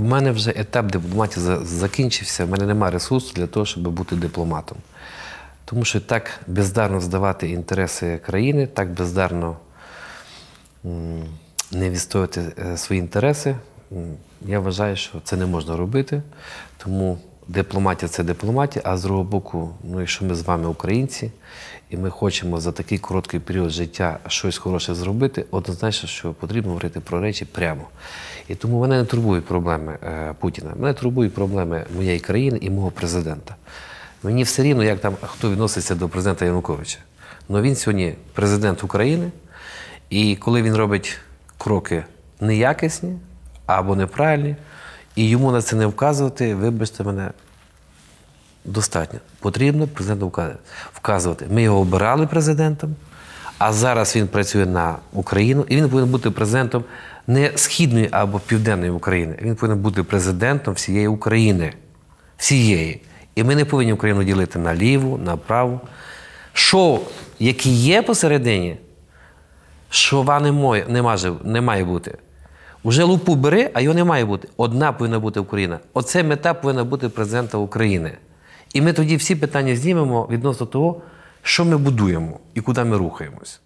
в мене вже етап дипломатії закінчився, в мене немає ресурсу для того, щоб бути дипломатом. Тому що так бездарно здавати інтереси країни, так бездарно не відстояти е, свої інтереси. Я вважаю, що це не можна робити. Тому дипломатія це дипломатія, а з другого боку, ну, якщо ми з вами українці, і ми хочемо за такий короткий період життя щось хороше зробити, однозначно, що потрібно говорити про речі прямо. І тому мене не турбують проблеми е, Путіна. Мене турбують проблеми моєї країни і мого президента. Мені все рівно, як там хто відноситься до президента Януковича. Але він сьогодні президент України, і коли він робить кроки неякісні або неправильні, і йому на це не вказувати, вибачте мене, достатньо. Потрібно президенту вказувати. Ми його обирали президентом, а зараз він працює на Україну, і він повинен бути президентом не східної або південної України. Він повинен бути президентом всієї України. Всієї. І ми не повинні Україну ділити на ліву, на праву. Що, які є посередині, шова не, має, не має бути. Уже лупу бери, а його не має бути. Одна повинна бути Україна. Оце мета повинна бути президента України. І ми тоді всі питання знімемо відносно того, що ми будуємо і куди ми рухаємось.